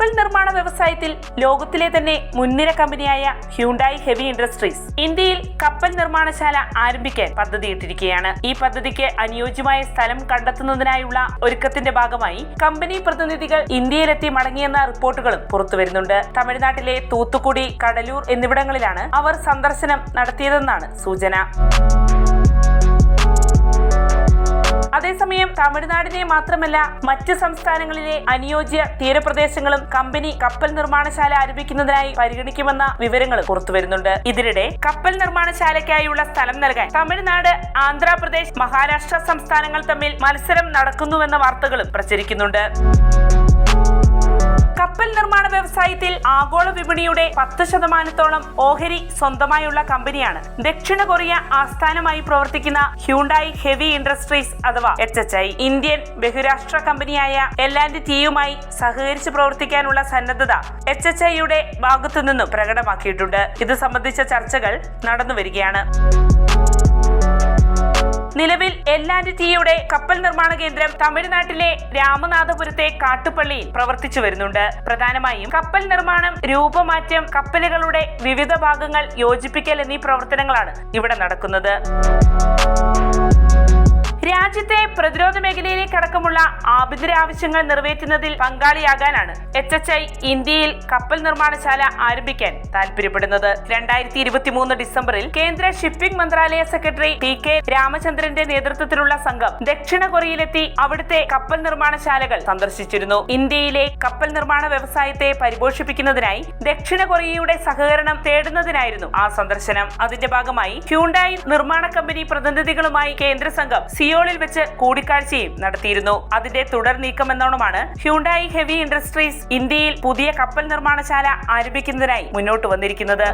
വ്യവസായത്തിൽ ലോകത്തിലെ തന്നെ മുൻനിര കമ്പനിയായ ഹ്യൂണ്ടായി ഹെവി ഇൻഡസ്ട്രീസ് ഇന്ത്യയിൽ കപ്പൽ നിർമ്മാണശാല ആരംഭിക്കാൻ പദ്ധതിയിട്ടിരിക്കുകയാണ്. ഈ പദ്ധതിക്ക് അനുയോജ്യമായ സ്ഥലം കണ്ടെത്തുന്നതിനായുള്ള ഒരുക്കത്തിന്റെ ഭാഗമായി കമ്പനി പ്രതിനിധികൾ ഇന്ത്യയിലെത്തി മടങ്ങിയെന്ന റിപ്പോർട്ടുകളും പുറത്തുവരുന്നുണ്ട്. തമിഴ്നാട്ടിലെ തൂത്തുക്കുടി കടലൂർ എന്നിവിടങ്ങളിലാണ് അവർ സന്ദർശനം നടത്തിയതെന്നാണ് സൂചന. തമിഴ്നാടിനെ മാത്രമല്ല മറ്റ് സംസ്ഥാനങ്ങളിലെ അനുയോജ്യ തീരപ്രദേശങ്ങളും കമ്പനി കപ്പൽ നിർമ്മാണശാല ആരംഭിക്കുന്നതിനായി പരിഗണിക്കുമെന്ന വിവരങ്ങൾ പുറത്തുവരുന്നുണ്ട്. ഇതിനിടെ കപ്പൽ നിർമ്മാണശാലയ്ക്കായുള്ള സ്ഥലം നൽകാൻ തമിഴ്നാട് ആന്ധ്രാപ്രദേശ് മഹാരാഷ്ട്ര സംസ്ഥാനങ്ങൾ തമ്മിൽ മത്സരം നടക്കുന്നുവെന്ന വാർത്തകളും പ്രചരിക്കുന്നുണ്ട്. വ്യവസായത്തിൽ ആഗോള വിപണിയുടെ പത്ത് ശതമാനത്തോളം ഓഹരി സ്വന്തമായുള്ള കമ്പനിയാണ്. ദക്ഷിണ കൊറിയ ആസ്ഥാനമായി പ്രവർത്തിക്കുന്ന ഹ്യൂണ്ടായി ഹെവി ഇൻഡസ്ട്രീസ് അഥവാ എച്ച് എച്ച് ഐ. ഇന്ത്യൻ ബഹുരാഷ്ട്ര കമ്പനിയായ എൽ ആൻഡ് ടിയുമായി സഹകരിച്ച് പ്രവർത്തിക്കാനുള്ള സന്നദ്ധത എച്ച് എച്ച് ഐയുടെ ഭാഗത്തു നിന്നും പ്രകടമാക്കിയിട്ടുണ്ട്. ഇത് സംബന്ധിച്ച ചർച്ചകൾ നടന്നു വരികയാണ് നിലവിൽ ടിയുടെ കപ്പൽ നിർമ്മാണ കേന്ദ്രം തമിഴ്നാട്ടിലെ രാമനാഥപുരത്തെ കാട്ടുപള്ളിയിൽ പ്രവർത്തിച്ചു വരുന്നുണ്ട്. പ്രധാനമായും കപ്പൽ നിർമ്മാണം രൂപമാറ്റം കപ്പലുകളുടെ വിവിധ ഭാഗങ്ങൾ യോജിപ്പിക്കൽ എന്നീ പ്രവർത്തനങ്ങളാണ് ഇവിടെ നടക്കുന്നത്. രാജ്യത്തെ പ്രതിരോധ മേഖലയിലേക്ക് അടക്കമുള്ള ആഭ്യന്തര ആവശ്യങ്ങൾ നിറവേറ്റുന്നതിൽ പങ്കാളിയാകാനാണ് എച്ച് എച്ച് ഐ ഇന്ത്യയിൽ കപ്പൽ നിർമ്മാണശാല ആരംഭിക്കാൻ താൽപര്യപ്പെടുന്നത് രണ്ടായിരത്തി ഇരുപത്തി മൂന്ന് ഡിസംബറിൽ കേന്ദ്ര ഷിപ്പിംഗ് മന്ത്രാലയ സെക്രട്ടറി ടി കെ രാമചന്ദ്രന്റെ നേതൃത്വത്തിലുള്ള സംഘം ദക്ഷിണ കൊറിയയിലെത്തി അവിടുത്തെ കപ്പൽ നിർമ്മാണശാലകൾ സന്ദർശിച്ചിരുന്നു. ഇന്ത്യയിലെ കപ്പൽ നിർമ്മാണ വ്യവസായത്തെ പരിപോഷിപ്പിക്കുന്നതിനായി ദക്ഷിണ കൊറിയയുടെ സഹകരണം തേടുന്നതിനായിരുന്നു ആ സന്ദർശനം. അതിന്റെ ഭാഗമായി ഹ്യൂണ്ടായി നിർമ്മാണ കമ്പനി പ്രതിനിധികളുമായി കേന്ദ്ര സംഘം സിയോളിൽ വെച്ച് കൂടിക്കാഴ്ചയും നടത്തിയിരുന്നു. അതിന്റെ തുടർ നീക്കമെന്നോണമാണ് ഹ്യൂണ്ടായി ഹെവി ഇൻഡസ്ട്രീസ് ഇന്ത്യയിൽ പുതിയ കപ്പൽ നിർമ്മാണശാല ആരംഭിക്കുന്നതിനായി മുന്നോട്ട് വന്നിരിക്കുന്നത്.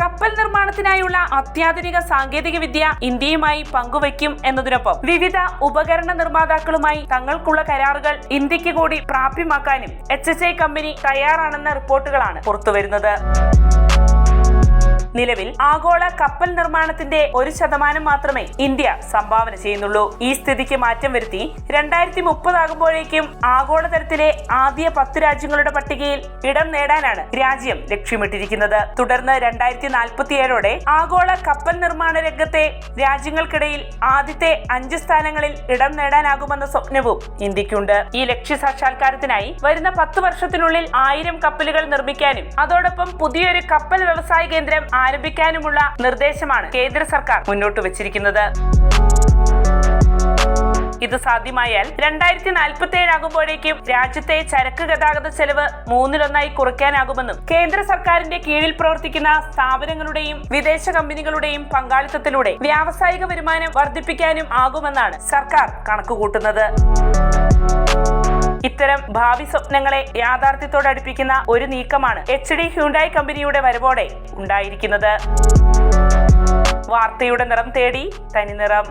കപ്പൽ നിർമ്മാണത്തിനായുള്ള അത്യാധുനിക സാങ്കേതിക വിദ്യ ഇന്ത്യയുമായി പങ്കുവയ്ക്കും എന്നതിനൊപ്പം വിവിധ ഉപകരണ നിർമ്മാതാക്കളുമായി തങ്ങൾക്കുള്ള കരാറുകൾ ഇന്ത്യയ്ക്ക് കൂടി പ്രാപ്യമാക്കാനും എച്ച് കമ്പനി തയ്യാറാണെന്ന റിപ്പോർട്ടുകളാണ് പുറത്തുവരുന്നത്. നിലവിൽ ആഗോള കപ്പൽ നിർമ്മാണത്തിന്റെ ഒരു ശതമാനം മാത്രമേ ഇന്ത്യ സംഭാവന ചെയ്യുന്നുള്ളൂ. ഈ സ്ഥിതിക്ക് മാറ്റം വരുത്തി രണ്ടായിരത്തി മുപ്പതാകുമ്പോഴേക്കും ആഗോളതലത്തിലെ ആദ്യ പത്ത് രാജ്യങ്ങളുടെ പട്ടികയിൽ ഇടം നേടാനാണ് രാജ്യം ലക്ഷ്യമിട്ടിരിക്കുന്നത്. തുടർന്ന് രണ്ടായിരത്തി നാൽപ്പത്തിയേഴോടെ ആഗോള കപ്പൽ നിർമ്മാണ രംഗത്തെ രാജ്യങ്ങൾക്കിടയിൽ ആദ്യത്തെ അഞ്ച് സ്ഥാനങ്ങളിൽ ഇടം നേടാനാകുമെന്ന സ്വപ്നവും ഇന്ത്യക്കുണ്ട് ഈ ലക്ഷ്യ സാക്ഷാത്കാരത്തിനായി വരുന്ന പത്ത് വർഷത്തിനുള്ളിൽ ആയിരം കപ്പലുകൾ നിർമ്മിക്കാനും അതോടൊപ്പം പുതിയൊരു കപ്പൽ വ്യവസായ കേന്ദ്രം ആരംഭിക്കാനുമുള്ള നിർദ്ദേശമാണ് കേന്ദ്ര സർക്കാർ മുന്നോട്ട് വച്ചിരിക്കുന്നത്. ഇത് സാധ്യമായാൽ രണ്ടായിരത്തി നാൽപ്പത്തി ഏഴ് ആകുമ്പോഴേക്കും രാജ്യത്തെ ചരക്ക് ഗതാഗത ചെലവ് മൂന്നിലൊന്നായി കുറയ്ക്കാനാകുമെന്നും കേന്ദ്ര സർക്കാരിന്റെ കീഴിൽ പ്രവർത്തിക്കുന്ന സ്ഥാപനങ്ങളുടെയും വിദേശ കമ്പനികളുടെയും പങ്കാളിത്തത്തിലൂടെ വ്യാവസായിക വരുമാനം വർദ്ധിപ്പിക്കാനും ആകുമെന്നാണ് സർക്കാർ കണക്കുകൂട്ടുന്നത്. ഇത്തരം ഭാവി സ്വപ്നങ്ങളെ യാഥാർത്ഥ്യത്തോട് അടുപ്പിക്കുന്ന ഒരു നീക്കമാണ് എച്ച് ഡി ഹ്യൂണ്ടായി കമ്പനിയുടെ വരവോടെ ഉണ്ടായിരിക്കുന്നത്. വാർത്തയുടെ നിറം തേടി തനി നിറം.